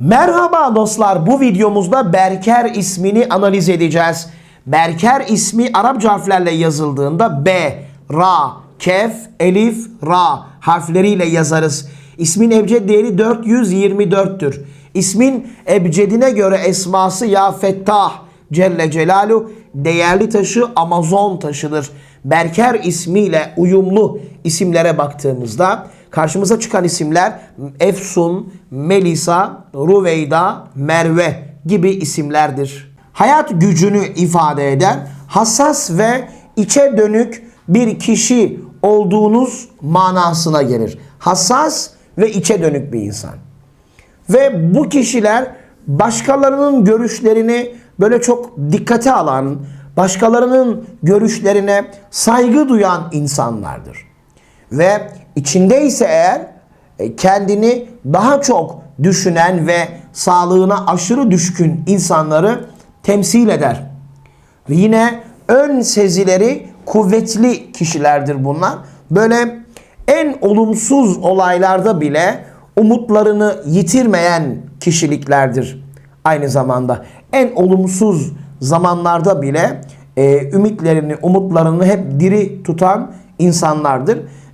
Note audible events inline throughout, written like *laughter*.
Merhaba dostlar bu videomuzda Berker ismini analiz edeceğiz. Berker ismi Arapça harflerle yazıldığında B, Ra, Kef, Elif, Ra harfleriyle yazarız. İsmin ebced değeri 424'tür. İsmin ebcedine göre esması Ya Fettah Celle Celalu değerli taşı Amazon taşıdır. Berker ismiyle uyumlu isimlere baktığımızda karşımıza çıkan isimler Efsun, Melisa, Ruveyda, Merve gibi isimlerdir. Hayat gücünü ifade eden hassas ve içe dönük bir kişi olduğunuz manasına gelir. Hassas ve içe dönük bir insan. Ve bu kişiler başkalarının görüşlerini böyle çok dikkate alan, başkalarının görüşlerine saygı duyan insanlardır. Ve içindeyse eğer e, kendini daha çok düşünen ve sağlığına aşırı düşkün insanları temsil eder. Yine ön sezileri kuvvetli kişilerdir bunlar. Böyle en olumsuz olaylarda bile umutlarını yitirmeyen kişiliklerdir. Aynı zamanda en olumsuz zamanlarda bile e, ümitlerini, umutlarını hep diri tutan insanlardır.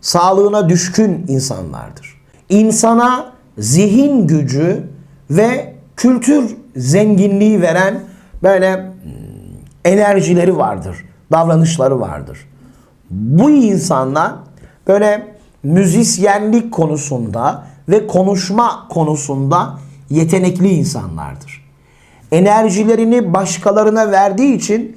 sağlığına düşkün insanlardır. İnsana zihin gücü ve kültür zenginliği veren böyle hmm, enerjileri vardır, davranışları vardır. Bu insanlar böyle müzisyenlik konusunda ve konuşma konusunda yetenekli insanlardır. Enerjilerini başkalarına verdiği için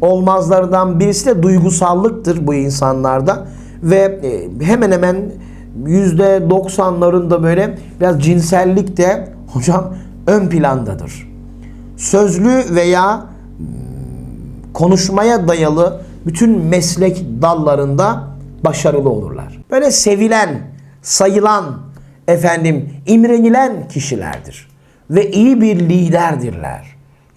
olmazlardan birisi de duygusallıktır bu insanlarda ve e, hemen hemen yüzde 90'larında böyle biraz cinsellik de *laughs* hocam ön plandadır. Sözlü veya hmm, konuşmaya dayalı bütün meslek dallarında başarılı olurlar. Böyle sevilen, sayılan, efendim imrenilen kişilerdir ve iyi bir liderdirler.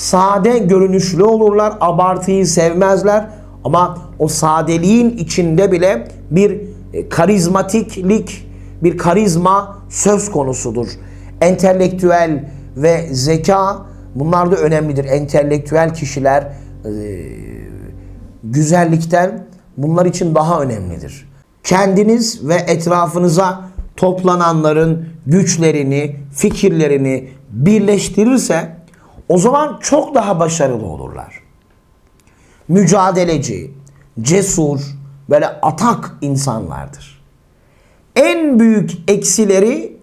Sade görünüşlü olurlar. Abartıyı sevmezler. Ama o sadeliğin içinde bile bir e, karizmatiklik, bir karizma söz konusudur. Entelektüel ve zeka bunlar da önemlidir. Entelektüel kişiler e, güzellikten bunlar için daha önemlidir. Kendiniz ve etrafınıza toplananların güçlerini, fikirlerini birleştirirse o zaman çok daha başarılı olurlar. Mücadeleci, cesur, böyle atak insanlardır. En büyük eksileri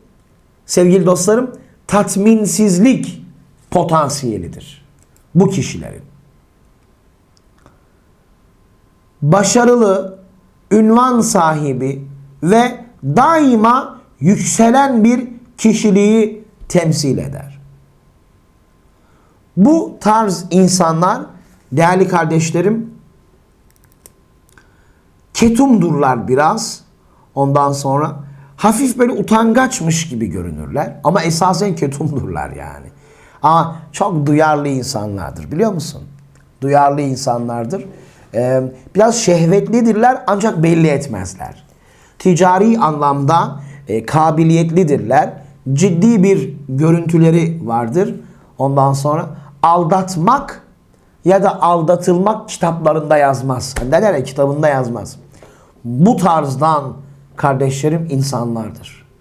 sevgili dostlarım tatminsizlik potansiyelidir bu kişilerin. Başarılı, ünvan sahibi ve daima yükselen bir kişiliği temsil eder. Bu tarz insanlar değerli kardeşlerim ketumdurlar biraz. Ondan sonra hafif böyle utangaçmış gibi görünürler. Ama esasen ketumdurlar yani. Ama çok duyarlı insanlardır biliyor musun? Duyarlı insanlardır. Ee, biraz şehvetlidirler ancak belli etmezler. Ticari anlamda e, kabiliyetlidirler. Ciddi bir görüntüleri vardır. Ondan sonra aldatmak ya da aldatılmak kitaplarında yazmaz. Hani derler ya kitabında yazmaz. Bu tarzdan kardeşlerim insanlardır.